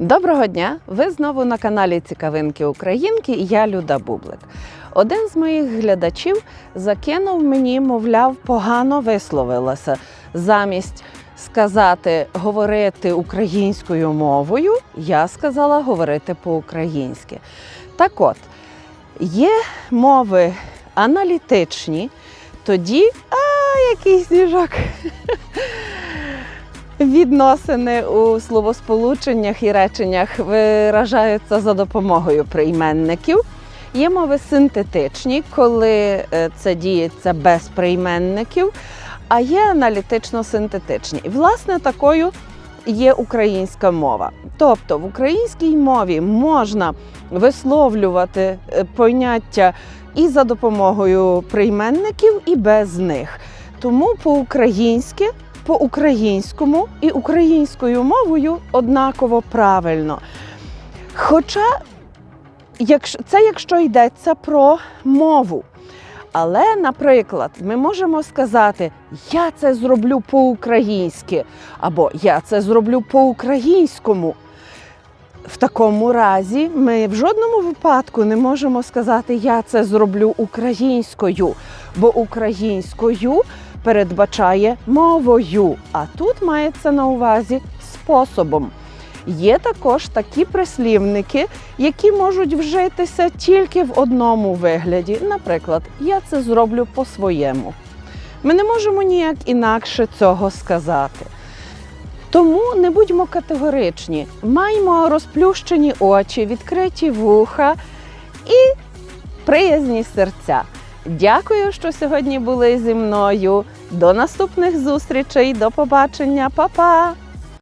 Доброго дня! Ви знову на каналі Цікавинки Українки я Люда Бублик. Один з моїх глядачів закинув мені, мовляв, погано висловилася. Замість сказати говорити українською мовою, я сказала говорити по-українськи. Так от, є мови аналітичні, тоді, а який сніжок. Відносини у словосполученнях і реченнях виражаються за допомогою прийменників. Є мови синтетичні, коли е, це діється без прийменників, а є аналітично-синтетичні. І, власне, такою є українська мова. Тобто в українській мові можна висловлювати е, поняття і за допомогою прийменників, і без них. Тому по-українськи по-українському і українською мовою однаково правильно. Хоча це якщо йдеться про мову. Але, наприклад, ми можемо сказати, я це зроблю по-українськи, або я це зроблю по-українському. В такому разі ми в жодному випадку не можемо сказати, я це зроблю українською, бо українською передбачає мовою, а тут мається на увазі способом. Є також такі прислівники, які можуть вжитися тільки в одному вигляді. Наприклад, я це зроблю по-своєму. Ми не можемо ніяк інакше цього сказати. Тому не будьмо категоричні, маємо розплющені очі, відкриті вуха і приязні серця. Дякую, що сьогодні були зі мною. До наступних зустрічей, до побачення, Па-па!